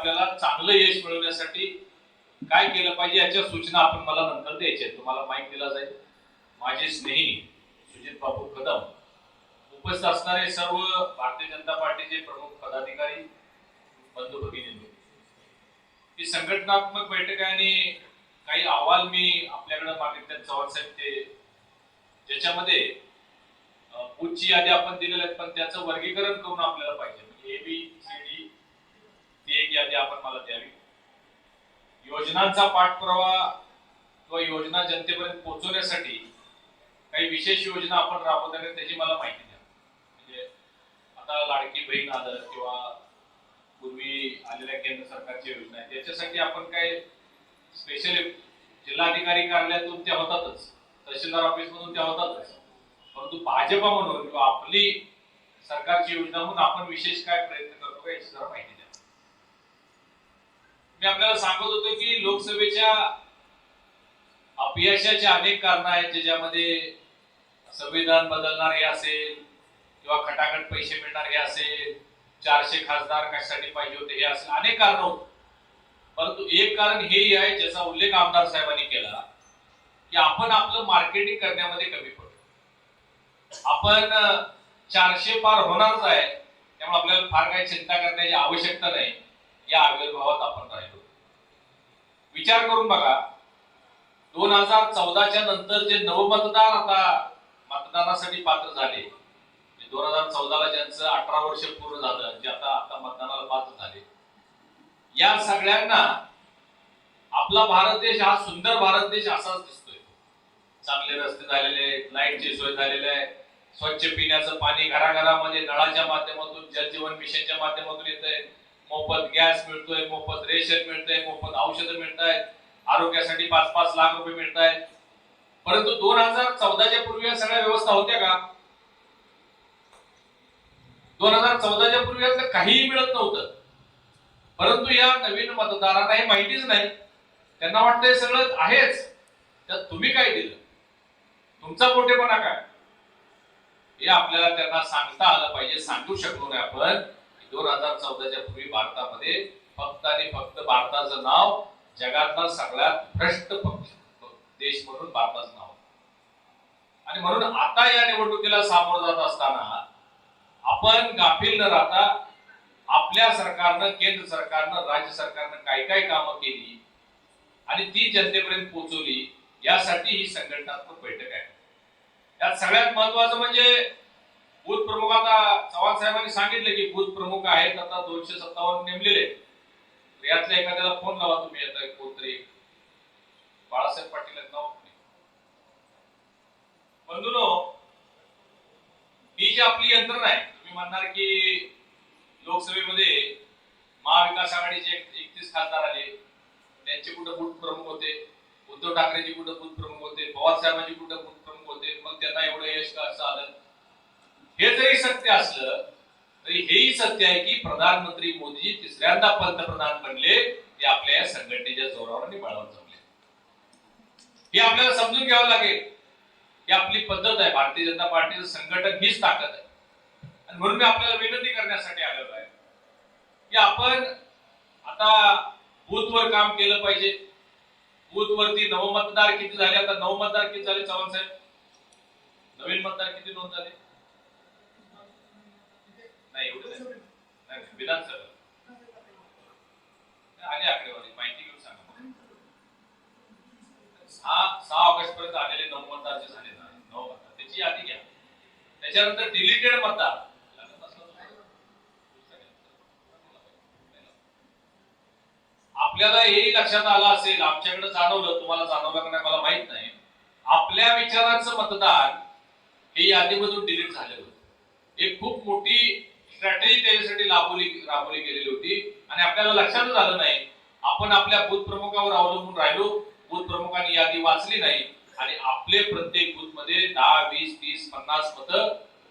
आपल्याला चांगलं यश मिळवण्यासाठी काय केलं पाहिजे याच्या सूचना आपण मला नंतर द्यायच्या तुम्हाला माहिती दिला जाईल. माझे स्नेही सुजित बापू कदम उपस्थित असणारे सर्व भारतीय जनता पार्टीचे प्रमुख पदाधिकारी बंधू भगिनी. ही संघटनात्मक बैठक आहे आणि काही अहवाल मी आपल्याकडे मागितले चव्हाण साहेब ते ज्याच्यामध्ये अं, बूथची यादी आपण दिलेल्या आहेत पण त्याचं वर्गीकरण करून आपल्याला पाहिजे. म्हणजे ए बी सी डी ती एक यादी आपण मला द्यावी? योजनांचा पाठपुरावा किंवा योजना जनतेपर्यंत पोहोचवण्यासाठी काही विशेष योजना आपण राबवत आहे त्याची मला माहिती द्या. म्हणजे आता लाडकी बहीण आलं किंवा पूर्वी आलेल्या केंद्र सरकारच्या योजना आहेत त्याच्यासाठी आपण काय स्पेशल जिल्हाधिकारी कार्यालयातून त्या होतातच. तहसीलदार ऑफिस मधून त्या होतातच. परंतु भाजपा म्हणून किंवा आपली सरकारची योजना म्हणून आपण विशेष काय प्रयत्न करतो का याची जरा माहिती द्या. मी आपल्याला सांगत होतो की लोकसभेच्या अपयशाचे अनेक कारण आहेत ज्याच्यामध्ये संविधान बदलणार हे असेल किंवा खटाखट पैसे मिळणार हे असेल चारशे खासदार कशासाठी पाहिजे होते हे असेल अनेक कारण होत. परंतु एक कारण हेही आहे ज्याचा उल्लेख आमदार साहेबांनी केला की आपण आपलं मार्केटिंग करण्यामध्ये कमी पडतो आपण चारशे पार होणारच आहे त्यामुळे आपल्याला फार काही चिंता करण्याची आवश्यकता नाही या आविर्भावात आपण राहिलो. विचार करून बघा. दोन हजार चौदाच्या नंतर जे नवमतदार आता मतदानासाठी पात्र झाले. दोन हजार चौदाला ज्यांचं अठरा वर्ष पूर्ण झालं जे आता आता मतदानाला पात्र झाले. या सगळ्यांना आपला भारत देश हा सुंदर भारत देश असाच दिसतोय. चांगले रस्ते झालेले लाईटची सोय झालेली आहे. स्वच्छ पिण्याचं पाणी घराघरामध्ये नळाच्या माध्यमातून जलजीवन मिशनच्या माध्यमातून येत आहे मोफत गॅस मिळतोय मोफत रेशन मिळतंय मोफत औषधं मिळत आहेत आरोग्यासाठी पाच पाच लाख रुपये मिळत आहेत परंतु दोन हजार चौदाच्या पूर्वी या सगळ्या व्यवस्था होत्या का? दोन हजार चौदाच्या पूर्वी यातलं काहीही मिळत नव्हतं. परंतु या नवीन मतदारांना हे माहितीच नाही. त्यांना वाटतं हे सगळं आहेच. त्यात तुम्ही काय दिलं? तुमचा मोठेपणा काय? हे आपल्याला त्यांना सांगता आलं पाहिजे सांगू शकलो नाही आपण. दोन हजार चौदाच्या पूर्वी भारतामध्ये फक्त आणि फक्त भारताचं नाव जगातला सगळ्यात भ्रष्ट पक्ष देश म्हणून भारताचं नाव आणि म्हणून आता या निवडणुकीला सामोरं जात असताना आपण गाफील न राहता आपल्या सरकारनं केंद्र सरकारनं राज्य सरकारनं काय काय कामं केली आणि ती जनतेपर्यंत पोहोचवली यासाठी ही संघटनात्मक बैठक आहे. यात सगळ्यात महत्वाचं म्हणजे बूथ प्रमुख आता चव्हाण साहेबांनी सांगितलं की बूथ प्रमुख आहेत आता दोनशे सत्तावन्न नेमलेले यातल्या एखाद्याला फोन लावा तुम्ही आता कोणतरी बाळासाहेब पाटील आहेत नाव बंधुनो ही जी आपली यंत्रणा आहे तुम्ही म्हणणार की लोकसभेमध्ये महाविकास आघाडीचे एकतीस खासदार आले त्यांचे कुठं बूथ प्रमुख होते उद्धव ठाकरेजी कुठं बूथ प्रमुख होते पवार साहेबांची कुठं बूथ प्रमुख होते मग त्यांना एवढं यश का असं आलं? हे जरी सत्य असलं तरी हेही सत्य आहे की प्रधानमंत्री मोदीजी तिसऱ्यांदा पंतप्रधान बनले ते आपल्या या संघटनेच्या जोरावर आणि बळावर जमले हे आपल्याला समजून घ्यावं लागेल. ही आपली पद्धत आहे. भारतीय जनता पार्टीचं संघटन हीच ताकद आहे. आणि म्हणून मी आपल्याला विनंती करण्यासाठी आलेलो आहे की आपण आता बूथवर काम केलं पाहिजे. बूथवरती नवमतदार किती झाले? आता नवमतदार किती झाले? चव्हाण साहेब? नवीन मतदार किती नोंद झाले? नाही एवढं नाही. नाही, नाही, विधानसभा आली आकडेवारी माहिती घेऊन सांगा. सहा सहा ऑगस्ट पर्यंत आलेले नऊ मतदार जे झाले ना नऊ मतदार त्याची यादी घ्या. त्याच्यानंतर डिलिटेड मतदार. आपल्याला हेही लक्षात आलं असेल आमच्याकडे जाणवलं तुम्हाला जाणवलं का नाही मला माहीत नाही. आपल्या विचाराचं मतदान हे यादीमधून डिलीट झालेलं होतं. एक खूप मोठी स्ट्रॅटेजी त्याच्यासाठी राबवली राबवली गेलेली होती. आणि आपल्याला लक्षातच आलं नाही. आपण आपल्या बूथ प्रमुखावर अवलंबून राहिलो. बूथ प्रमुखांनी यादी वाचली नाही. आणि आपले प्रत्येक बूथमध्ये दहा वीस तीस पन्नास मत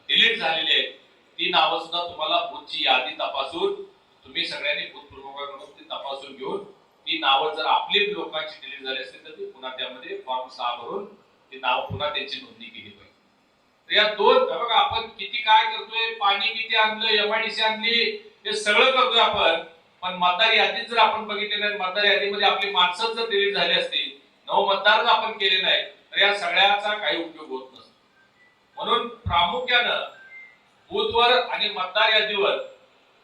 डिलीट झालेली आहेत. ती नावं सुद्धा तुम्हाला बूथची यादी तपासून तुम्ही सगळ्यांनी बूथ प्रमुखाकडून ती तपासून घेऊन ती नावं जर आपली लोकांची डिलीट झाली असतील तर ती पुन्हा त्यामध्ये फॉर्म सहा भरून ती नाव पुन्हा त्यांची नोंदणी केली. या दोन बघा आपण किती काय करतोय पाणी किती आणलं एमआयडीसी आणली हे सगळं करतोय आपण. पण मतदार यादीत जर आपण बघितले नाही मतदार यादीमध्ये आपली माणसं जर डिलीट झाली असतील नव मतदार जर आपण केले नाही तर या सगळ्याचा काही उपयोग होत नसतो. म्हणून प्रामुख्यानं बूथवर आणि मतदार यादीवर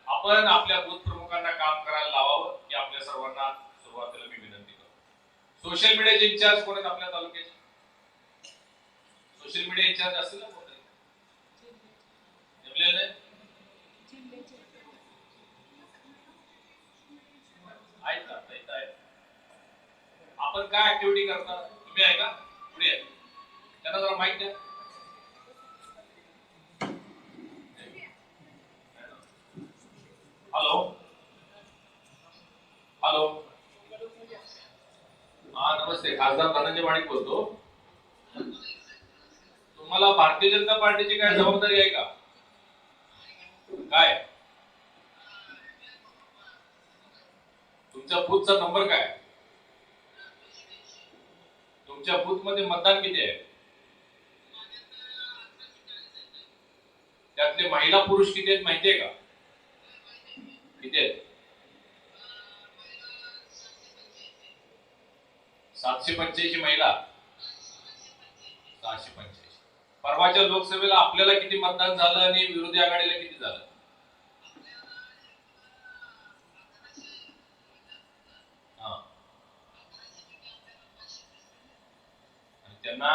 आपण आपल्या बूथ प्रमुखांना काम करायला लावावं की आपल्या सर्वांना सुरुवातीला मी विनंती करतो. सोशल मीडियाचे इन्चार्ज कोण आहेत आपल्या तालुक्यात? सोशल मीडिया इन्चार्ज असतील ना कोणतरी? नेमलेलं नाही आहेत ना आहेत, आहेत. आपण काय ऍक्टिव्हिटी करता? तुम्ही आहे का? पुढे आहे त्यांना जरा माहीत द्या. हॅलो हॅलो हा नमस्ते. खासदार धनंजय माणिक बोलतो. तुम्हाला भारतीय जनता पार्टीची काय जबाबदारी आहे का? काय? तुमच्या बूथचा नंबर काय? तुमच्या बूथमध्ये मतदान किती आहे? त्यातले महिला पुरुष किती आहेत माहितीये का? किती आहेत? सातशे पंच्याऐंशी महिला. सहाशे पंच्याऐंशी. परवाच्या लोकसभेला आपल्याला किती मतदान झालं आणि विरोधी आघाडीला किती झालं? हा. त्यांना?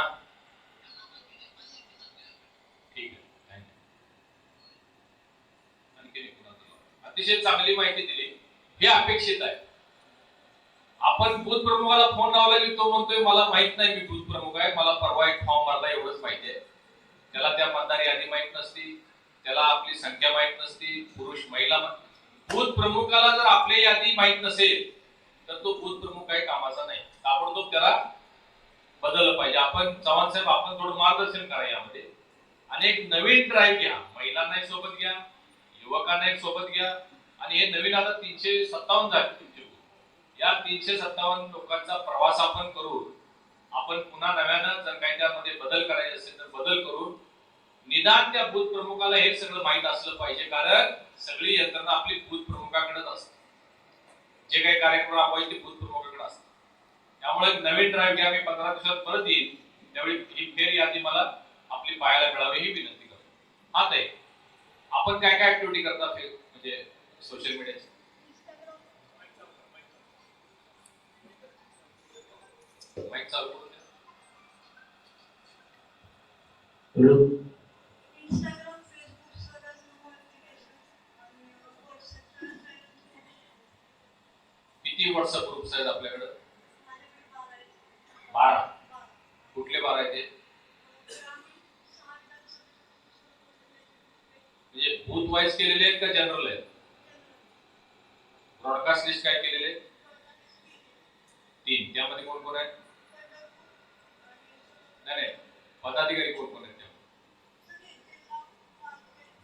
ठीक आहे. आणखी अतिशय चांगली माहिती दिली. हे अपेक्षित आहे. आपण बूथ प्रमुखाला फोन लावला की तो म्हणतोय मला माहीत नाही मी बूथ प्रमुख आहे. मला परवा एक फॉर्म भरला एवढंच माहिती आहे. त्याला त्या मतदार यादी माहीत नसती त्याला आपली संख्या माहीत नसती पुरुष महिला मा- बूथ प्रमुखाला जर आपली यादी माहीत नसेल तर तो बूथ प्रमुख काही कामाचा नाही. ताबडतोब त्याला बदललं पाहिजे. आपण चव्हाण साहेब आपण थोडं मार्गदर्शन करा यामध्ये. आणि एक नवीन ड्राईव्ह घ्या. महिलांना एक सोबत घ्या युवकांना एक सोबत घ्या. आणि हे नवीन आता तीनशे सत्तावन्न झाले तुमचे. या तीनशे सत्तावन्न लोकांचा प्रवास आपण करू आपण पुन्हा नव्यानं जर काही त्यामध्ये बदल करायचे असेल तर बदल करून निदान त्या बूथ प्रमुखाला हे सगळं माहीत असलं पाहिजे कारण सगळी यंत्रणा आपली बूथ प्रमुखाकडेच असते. जे काही कार्यक्रम राबवायचे ते बूथ प्रमुखाकडे असतात. त्यामुळे नवीन ड्राईव्ह घ्या मी पंधरा दिवसात परत येईल त्यावेळी ही फेर यादी मला आपली पाहायला मिळावी ही विनंती करतो. आता आपण काय काय ऍक्टिव्हिटी करता फेर म्हणजे सोशल मीडियाची माईक चालू करून द्या. हॅलो इंस्टाग्राम फेसबुक सगळ्याच नोटिफिकेशन आणि व्हॉट्सअपच्या किती व्हॉट्सअप ग्रुप्स आहेत आपल्याकडे? बारा. कुठले बारा आहेत म्हणजे बूथ वाईज केलेले आहेत का जनरल आहेत? ब्रॉडकास्ट लिस्ट काय केलेले तीन. त्यामध्ये कोण कोण आहेत नाही नाही. पदाधिकारी कोण कोण आहेत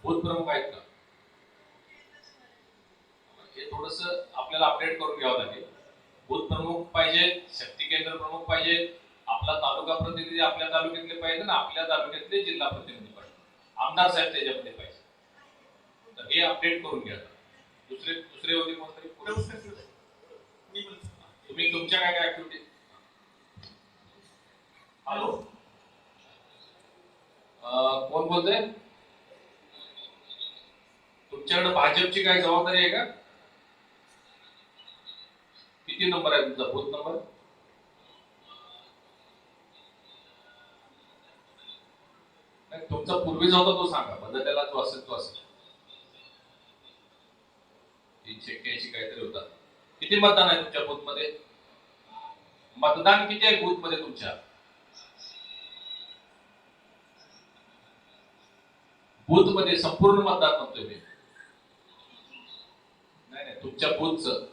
बूथ प्रमुख आहेत का? हे थोडस आपल्याला अपडेट करून घ्यावं लागेल. बूथ प्रमुख पाहिजे शक्ती केंद्र प्रमुख पाहिजे आपला तालुका प्रतिनिधी आपल्या तालुक्यातले पाहिजे ना आपल्या तालुक्यातले जिल्हा प्रतिनिधी पाहिजे. आमदार साहेब त्याच्यामध्ये पाहिजे. तर हे अपडेट करून घ्या. दुसरे दुसरे होते कोणतरी? तुम्ही तुमच्या काय काय ऍक्टिव्हिटी हॅलो कोण बोलतोय? तुमच्याकडे भाजपची काय जबाबदारी आहे का? किती नंबर आहे तुमचा? Booth number. तुमचा पूर्वीचा होता तो सांगा. म्हणजे बदललेला तो असेल तो असेल. तीनशे एक्क्याऐंशी काहीतरी होता. किती मतदान आहे तुमच्या बूथमध्ये? मतदान किती आहे बूथमध्ये तुमच्या? मध्ये संपूर्ण मतदार म्हणतोय मी. नाही नाही तुमच्या बूथचं.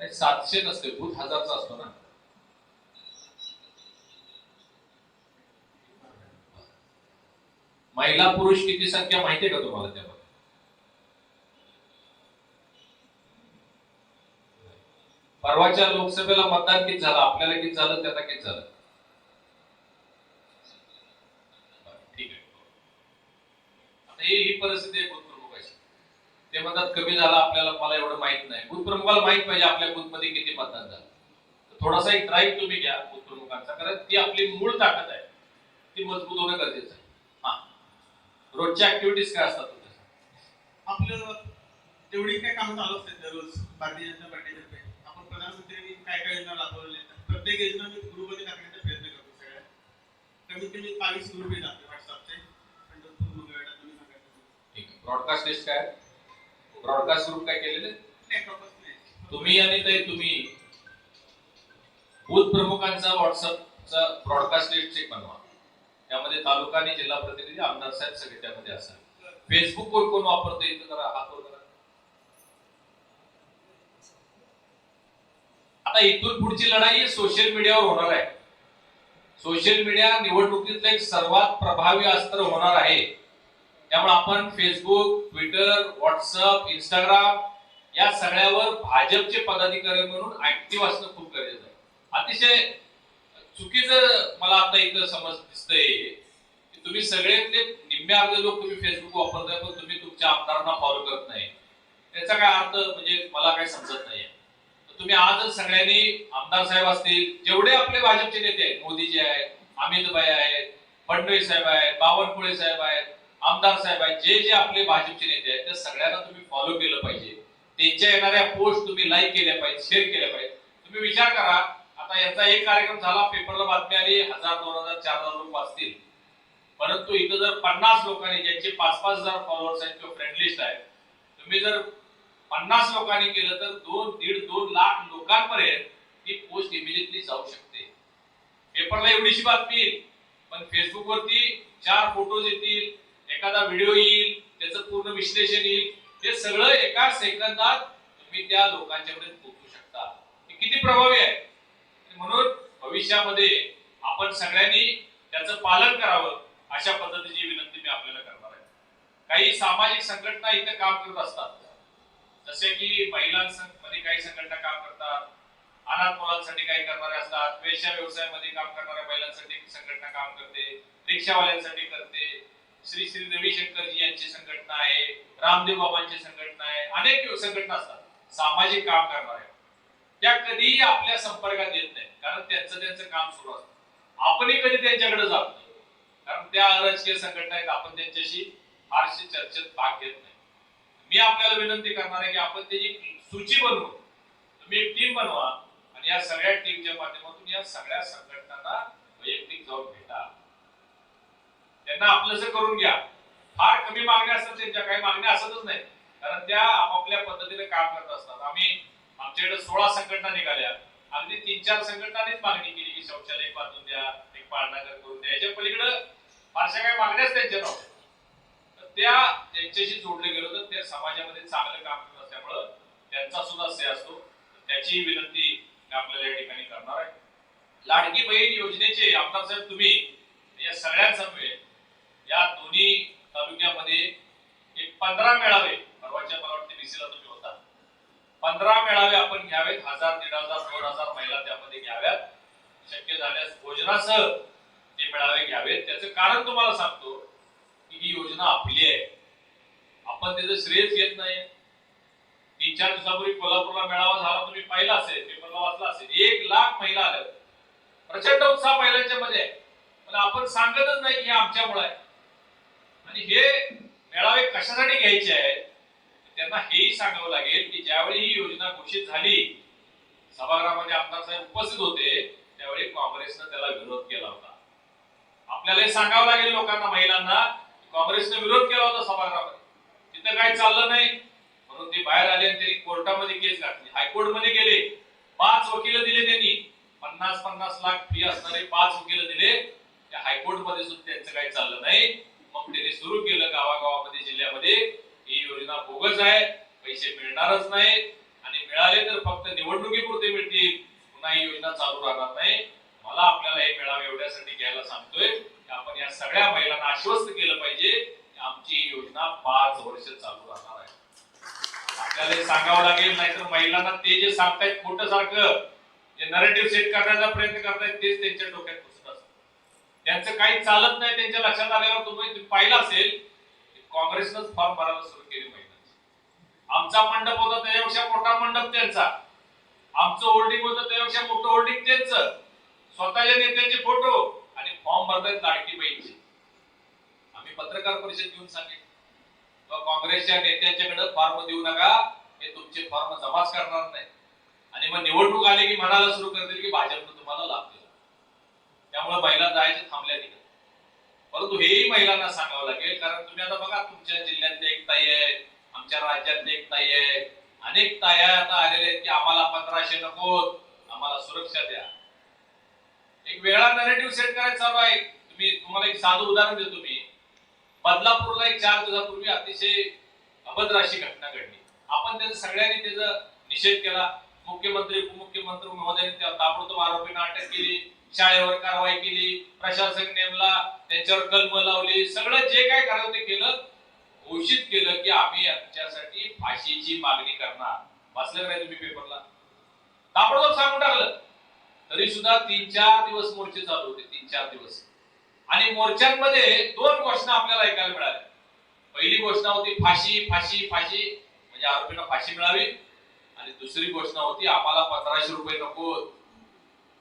नाही सातशे नसते बूथ हजारचा असतो ना. महिला पुरुष किती संख्या माहितीये का तुम्हाला त्यामध्ये? परवाच्या लोकसभेला मतदान किती झालं? आपल्याला किती झालं? त्यांना किती झालं बरं, ठीक आहे तर ही परिस्थिती आहे बूथ ते म्हणतात कमी झाला आपल्याला मला एवढं माहीत नाही. बुथप्रमुखाला माहीत पाहिजे आपल्या बूथ किती मतदान झालं. थोडासा एक ड्राईव्ह तुम्ही घ्या बुथप्रमुखांचा कारण ती आपली मूळ ताकद आहे. ती मजबूत होणं गरजेचं आहे. हा. रोजच्या ऍक्टिव्हिटीज काय असतात तुमच्या? आपलं तेवढी काय कामं चालू असतात दररोज भारतीय जनता पार्टीतर्फे. आपण प्रधानमंत्र्यांनी काय काय योजना राबवलेल्या प्रत्येक योजना मी ग्रुपमध्ये टाकण्याचा प्रयत्न करतो सगळ्या कमीत कमी बावीस ग्रुप जातो आपले व्हॉट्सअपचे पंढरपूर मंगळवेढा तुम्ही सांगायचं ठीक आहे ब्रॉडकास्ट लिस्ट काय? ब्रॉडकास्ट ग्रुप काय केलेले? तुम्ही आणि ते तुम्ही. बूथ प्रमुखांचा व्हॉट्सअपचा ब्रॉडकास्ट लिस्ट चेक बनवा. त्यामध्ये तालुका आणि जिल्हा प्रतिनिधी आमदार साहेब सगळे त्यामध्ये असाल फेसबुक कोण कोण वापरतो इथं करा हात वर करा. आता इथून पुढची लढाई सोशल मीडियावर होणार आहे. सोशल मीडिया निवडणुकीतलं एक सर्वात प्रभावी अस्त्र होणार आहे. त्यामुळे आपण फेसबुक ट्विटर व्हॉट्सअप इंस्टाग्राम या सगळ्यावर भाजपचे पदाधिकारी म्हणून ऍक्टिव्ह असणं खूप गरजेचं आहे. अतिशय चुकीचं मला आता इथं समज दिसतंय की तुम्ही सगळ्यातले निम्मे अर्धे लोक तुम्ही फेसबुक वापरताय पण तुम्ही तुमच्या आमदारांना फॉलो करत नाही. त्याचा काय अर्थ म्हणजे मला काय समजत नाहीये. तर तुम्ही आजच सगळ्यांनी आमदार साहेब असतील जेवढे आपले भाजपचे नेते आहेत मोदीजी आहेत अमित भाई आहेत फडणवीस साहेब आहेत बावनकुळे साहेब आहेत आमदार साहेब आहेत जे जे आपले भाजपचे नेते आहेत त्या सगळ्यांना तुम्ही फॉलो केलं पाहिजे. त्यांच्या येणाऱ्या पोस्ट तुम्ही लाईक केल्या पाहिजे शेअर केल्या पाहिजे तुम्ही विचार करा आता याचा एक कार्यक्रम झाला पेपरला बातमी आली हजार दोन हजार चार हजार लोक वाचतील. परंतु इथं जर पन्नास लोकांनी ज्यांचे पाच पाच हजार फॉलोअर्स आहेत किंवा फ्रेंड लिस्ट आहे तुम्ही जर पन्नास लोकांनी केलं तर दोन दीड दोन लाख लोकांपर्यंत ती पोस्ट इमिजिएटली जाऊ शकते. पेपरला एवढीशी बातमी येईल पण फेसबुक वरती चार फोटोज येतील एखादा व्हिडिओ येईल त्याचं पूर्ण विश्लेषण येईल. हे सगळं एका सेकंदात तुम्ही त्या लोकांच्यापर्यंत पोहोचू शकता. हे किती प्रभावी आहे? म्हणून भविष्यामध्ये आपण सगळ्यांनी त्याचं पालन करावं अशा पद्धतीची विनंती मी आपल्याला करणार आहे. काही सामाजिक संघटना इथे काम करत असतात. जसे की महिलांमध्ये काही संघटना काम करतात अनाथ मुलांसाठी काही करणारे असतात वेश्या व्यवसायामध्ये काम करणाऱ्या महिलांसाठी संघटना काम करते रिक्षावाल्यांसाठी करते. श्री श्री रविशंकरजी यांची संघटना आहे रामदेव बाबांची संघटना आहे अनेक संघटना असतात. सामाजिक काम करणारे त्या कधीही आपल्या संपर्कात येत नाही कारण त्यांचं त्यांचं काम सुरू असतं. आपणही कधी त्यांच्याकडे जात नाही. कारण त्या राजकीय संघटना आहेत आपण त्यांच्याशी फारशी चर्चेत भाग घेत नाही. मी आपल्याला विनंती करणार आहे की आपण त्याची सूची बनवू. तुम्ही एक टीम बनवा आणि या सगळ्या टीमच्या माध्यमातून या सगळ्या संघटनांना वैयक्तिक जाऊन भेटा. त्यांना आपलंस करून घ्या. फार कमी मागण्या असतात त्यांच्या काही मागण्या असतच नाही. कारण त्या आपापल्या पद्धतीने काम करत असतात. आम्ही आमच्याकडे सोळा संघटना निघाल्या. अगदी तीन चार संघटनांनीच मागणी केली की शौचालय बांधून द्या एक पाळणाघर करून द्या. याच्या पलीकडं फारशा काही मागण्याच त्यांच्या नव्हत्या. तर त्या त्यांच्याशी जोडले गेलो तर त्या समाजामध्ये चांगलं काम करत असल्यामुळं त्यांचा सुद्धा से असतो. त्याची विनंती मी आपल्याला या ठिकाणी करणार आहे. लाडकी बहीण योजनेचे आमदार साहेब तुम्ही या सगळ्यांसमवेत या दोन्ही तालुक्यामध्ये एक पंधरा मेळावे परवाच्या मला वाटते बीसीला तुम्ही होता. पंधरा मेळावे आपण घ्यावेत हजार दीड हजार दोन हजार महिला त्यामध्ये घ्याव्यात. शक्य झाल्यास भोजनासह ते मेळावे घ्यावेत. त्याचं कारण तुम्हाला सांगतो की ही योजना आपली आहे. आपण त्याचं श्रेयच घेत नाही. तीन चार दिवसापूर्वी कोल्हापूरला मेळावा झाला तुम्ही पाहिला असेल पेपरला वाचला असेल. एक लाख महिला आल्या प्रचंड उत्साह महिलांच्या मध्ये आहे. पण आपण सांगतच नाही की आमच्यामुळे आहे. आणि हे मेळावे कशासाठी घ्यायचे आहेत? त्यांना हेही सांगावं लागेल की ज्यावेळी ही योजना घोषित झाली सभागृहामध्ये आमदार साहेब उपस्थित होते त्यावेळी काँग्रेसनं त्याला विरोध केला होता. आपल्याला हे सांगावं लागेल लोकांना महिलांना काँग्रेसने विरोध केला होता सभागृहामध्ये. तिथं काही चाललं नाही. म्हणून ते बाहेर आले आणि त्यांनी कोर्टामध्ये केस घातली. हायकोर्टमध्ये गेले. पाच वकील दिले त्यांनी. पन्नास पन्नास लाख फी असणारे पाच वकील दिले. त्या हायकोर्टमध्ये सुद्धा त्यांचं काही चाललं नाही. त्यांनी सुरू केलं गावागावामध्ये जिल्ह्यामध्ये. ही योजना बोगस आहे. पैसे मिळणारच नाहीत आणि मिळाले तर फक्त निवडणुकीपुरते मिळतील. पुन्हा ही योजना चालू राहणार नाही. मला आपल्याला हे मेळावे एवढ्यासाठी घ्यायला सांगतोय की आपण या सगळ्या महिलांना आश्वस्त केलं पाहिजे की आमची ही योजना पाच वर्ष चालू राहणार आहे. आपल्याला हे सांगावं लागेल नाहीतर महिलांना ते जे सांगतायत खोटं सारखं जे नरेटिव्ह सेट करण्याचा प्रयत्न करतायत तेच त्यांच्या डोक्यात त्यांचं काही चालत नाही त्यांच्या लक्षात आल्यावर तुम्ही पाहिलं असेल काँग्रेसनंच फॉर्म भरायला सुरू केली महिलांची आमचा मंडप होता त्याच्यापेक्षा मोठा मंडप त्यांचा. आमचं होर्डिंग होतं त्यापेक्षा मोठं होल्डिंग त्यांचं. स्वतःच्या नेत्यांचे फोटो आणि फॉर्म भरतायत लाडकी बहीणचे. आम्ही पत्रकार परिषद घेऊन सांगितलं. काँग्रेसच्या नेत्यांच्याकडे फॉर्म देऊ नका हे तुमचे फॉर्म जमाच करणार नाही. आणि मग निवडणूक आली की म्हणायला सुरू करतील की भाजपनं तुम्हाला लाभ दिला. त्यामुळे महिला जायचे थांबल्या तिथे. परंतु हेही महिलांना सांगावं लागेल कारण तुम्ही आता बघा तुमच्या जिल्ह्यातले एक ताई आहे आमच्या राज्यातले एक ताई आहे. अनेक ताया आता आलेले आहेत की आम्हाला पंधराशे नको आम्हाला सुरक्षा द्या. एक वेगळा नरेटिव्ह सेट करायचा चालू आहे. तुम्ही तुम्हाला एक साधं उदाहरण देतो मी. बदलापूरला एक चार दिवसापूर्वी अतिशय अभद्र अशी घटना घडली. आपण त्याचा सगळ्यांनी त्याचा निषेध केला. मुख्यमंत्री उपमुख्यमंत्री महोदयांनी त्या ताबडतोब आरोपींना अटक केली. शाळेवर कारवाई केली प्रशासक नेमला त्यांच्यावर कलम लावली सगळं जे काय करावं ते केलं घोषित केलं की आम्ही यांच्यासाठी फाशीची मागणी करणार. वाचलं नाही तुम्ही पेपरला? ताबडतोब सांगून टाकलं. तरी सुद्धा तीन चार दिवस मोर्चे चालू होते तीन चार दिवस. आणि मोर्चांमध्ये दोन घोषणा आपल्याला ऐकायला मिळाल्या. पहिली घोषणा होती फाशी फाशी फाशी. म्हणजे आरोपींना फाशी मिळावी. आणि दुसरी घोषणा होती आम्हाला पंधराशे रुपये नको.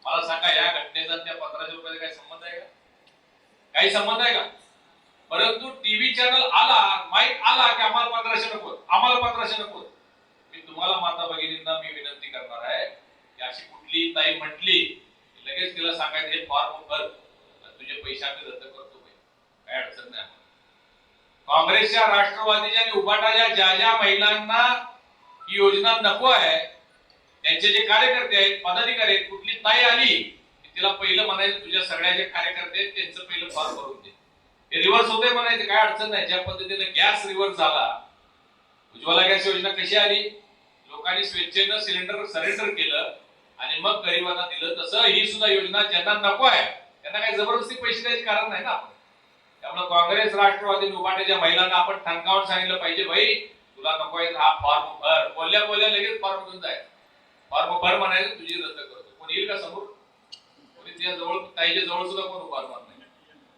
मला सांगा या घटनेचा त्या पंधराशे रुपयाचा काही संबंध आहे का? काही संबंध आहे का? परंतु टीव्ही चॅनल आला माईक आला की आम्हाला पंधराशे नको. आम्हाला पंधराशे नको. मी तुम्हाला माता भगिनींना मी विनंती करणार आहे की अशी कुठली ताई म्हटली लगेच तिला सांगायचं हे फॉर्म भर तुझे पैसे आम्ही रद्द करतो काय अडचण नाही काँग्रेसच्या राष्ट्रवादीच्या आणि उभाटाच्या ज्या ज्या महिलांना ही योजना नको आहे त्यांचे जे कार्यकर्ते आहेत पदाधिकारी आहेत कुठली ताई आली तिला पहिलं म्हणायचं तुझ्या सगळ्या जे कार्यकर्ते आहेत त्यांचं पहिलं फॉर्म भरून दे. ते रिव्हर्स होते म्हणायचे काय अडचण नाही. ज्या पद्धतीने गॅस रिव्हर्स झाला उज्ज्वला गॅस योजना कशी आली? लोकांनी स्वेच्छेनं सिलेंडर सरेंडर केलं आणि मग गरिबांना दिलं तसं. ही सुद्धा योजना ज्यांना नको आहे त्यांना काही जबरदस्ती पैसे द्यायचे कारण नाही ना आपण त्यामुळे काँग्रेस राष्ट्रवादी आणि उभाट्याच्या महिलांना आपण ठणकावून सांगितलं पाहिजे भाई तुला नको आहे हा फॉर्म भर. बोलल्या बोलल्या लगेच फॉर्म घेऊन जायचं. फॉर्म भर म्हणायचं तुझी रद्द करतो. कोण येईल का समोर? कोणी तिच्या जवळ ताईच्या जवळ सुद्धा कोण उभा राहणार नाही.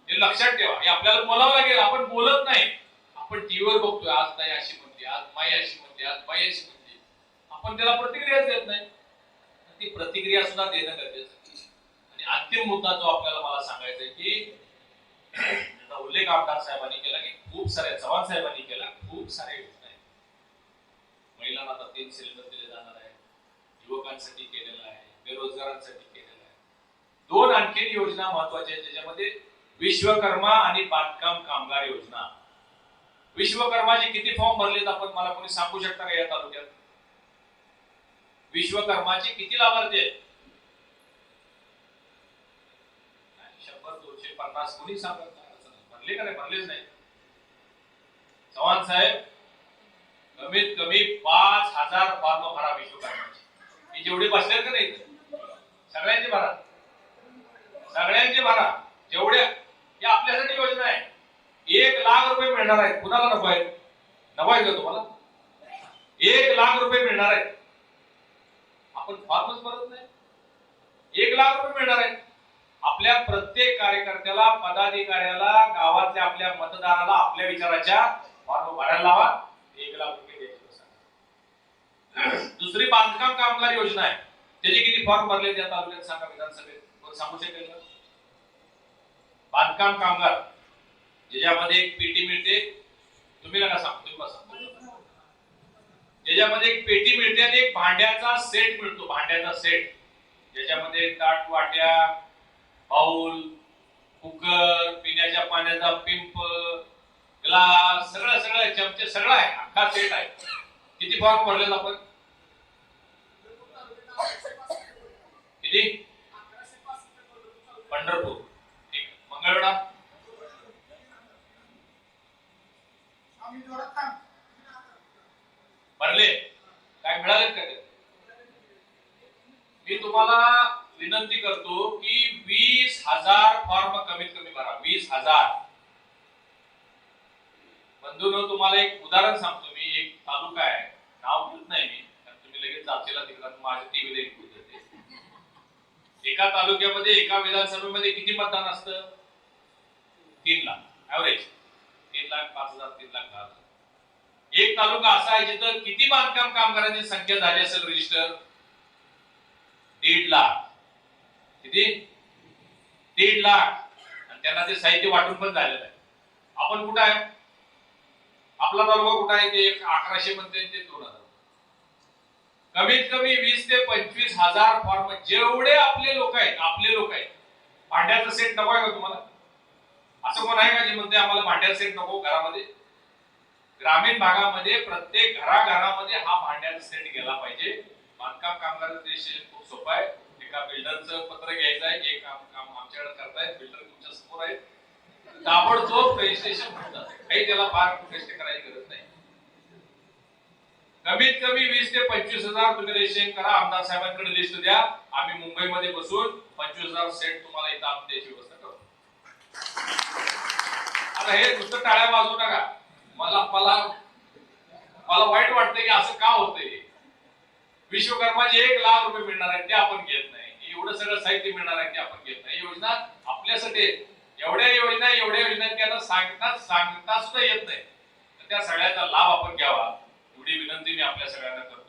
हे लक्षात ठेवा. हे आपल्याला बोलावं लागेल. आपण बोलत नाही. आपण टीव्हीवर बघतोय. आज ताई अशी म्हणते आज माई अशी म्हणते आज बाई अशी म्हणते. आपण त्याला प्रतिक्रियाच देत नाही. ती प्रतिक्रिया सुद्धा देणं गरजेचं आणि अंतिम मुद्दा जो आपल्याला मला सांगायचा आहे की त्याचा उल्लेख आमदार साहेबांनी केला की खूप साऱ्या चव्हाण साहेबांनी केला खूप साऱ्या योजना आहेत. महिलांना आता तीन सिलेंडर दिले युवकांसाठी केलेला आहे बेरोजगारांसाठी केलेला आहे. दोन आणखी योजना महत्त्वाच्या आहेत ज्याच्यामध्ये विश्वकर्मा आणि बांधकाम कामगार योजना. विश्वकर्माचे किती फॉर्म भरलेत आपण मला कोणी सांगू शकता का या तालुक्यात? विश्वकर्माचे किती लाभार्थी आहेत? शंभर दोनशे पन्नास कोणी सांगत नाही, भरले का नाही? भरलेच नाही. चव्हाण साहेब कमीत कमी पाच हजार फॉर्म भरा विश्वकर्मा. जेवढे बसले का नाही सगळ्यांचे भरा सगळ्यांचे भरा जेवढ्या हे आपल्यासाठी योजना आहे. एक लाख रुपये मिळणार आहे कुणाला नफा आहे नफा आहे का तुम्हाला? एक लाख रुपये मिळणार आहे आपण फॉर्मच भरत नाही. एक लाख रुपये मिळणार आहे आपल्या प्रत्येक कार्यकर्त्याला पदाधिकाऱ्याला गावातल्या आपल्या मतदाराला आपल्या विचाराच्या फॉर्म भरायला लावा एक लाख रुपये द्यायचे सांगा. दुसरी बांधकाम कामगार योजना आहे. त्याचे किती फॉर्म भरले त्या तालुक्यात सांगा विधानसभेत? सांगू शकेल बांधकाम कामगार ज्याच्यामध्ये एक पेटी मिळते. तुम्ही नका सांगू तुम्ही बसा. ज्याच्यामध्ये एक पेटी मिळते आणि एक भांड्याचा सेट मिळतो भांड्याचा सेट. ज्याच्यामध्ये ताट वाट्या बाऊल कुकर पिण्याच्या पाण्याचा पिंप ग्लास सगळं सगळं चमचे सगळं आहे. अख्खा सेट आहे. किती फॉर्म भरलेत आपण? किती? पंढरपूर. ठीक. मंगळवेढा? भरले. काय मिळाले का ते? मी तुम्हाला विनंती करतो की वीस हजार फॉर्म कमीत कमी भरा. वीस हजार. बंधून तुम्हाला एक उदाहरण सांगतो मी एक तालुका आहे नाव घेत नाही मी कारण तुम्ही लगेच जाचेला तिकडे माझ्या टीव्हीला एक देते एका तालुक्यामध्ये एका विधानसभेमध्ये किती मतदान असतं? तीन लाख. ऍव्हरेज तीन लाख पाच हजार तीन लाख दहा हजार. एक तालुका असा आहे जिथं किती बांधकाम कामगारांची संख्या झाली असेल रजिस्टर दीड लाख. किती? दीड लाख. आणि त्यांना ते साहित्य वाटून पण झालेलं आहे. आपण कुठं आहे? आपला तालुका कुठं आहे? ते एक अकराशे म्हणते ते दोन हजार. कमीत कमी वीस ते पंचवीस हजार फॉर्म जेवढे आपले लोक आहेत आपले लोक आहेत. भांड्याचा सेट नको आहे का तुम्हाला? असं कोण आहे का जे म्हणते आम्हाला भांड्याचा सेट नको घरामध्ये? ग्रामीण भागामध्ये प्रत्येक घराघरामध्ये हा भांड्याचा सेट गेला पाहिजे. बांधकाम कामगार देश खूप सोपं आहे. एका बिल्डरचं पत्र घ्यायचं आहे. जे काम काम आमच्याकडे करतायत. बिल्डर तुमच्यासमोर आहेत. ताबडतोब रजिस्ट्रेशन म्हणतात काही त्याला फार कष्ट करायची गरज कमीत कमी वीस ते पंचवीस हजार तुम्ही रजिस्ट्रेशन करा. आमदार साहेबांकडे लिस्ट द्या. आम्ही मुंबईमध्ये बसून पंचवीस हजार सेट तुम्हाला इथं आम्ही द्यायची व्यवस्था करतो. आता हे नुसतं टाळ्या वाजवू नका मला मला मला वाईट वाटतंय की असं का होतंय विश्वकर्माचे एक लाख रुपये मिळणार आहेत ते आपण घेत नाही. एवढं सगळं साहित्य मिळणार आहे ते आपण घेत नाही. योजना आपल्यासाठी एवढ्या योजना एवढ्या योजना त्यांना सांगता सांगता सुद्धा येत नाही. तर त्या सगळ्याचा लाभ आपण घ्यावा. एवढी विनंती मी आपल्या सगळ्यांना करतो.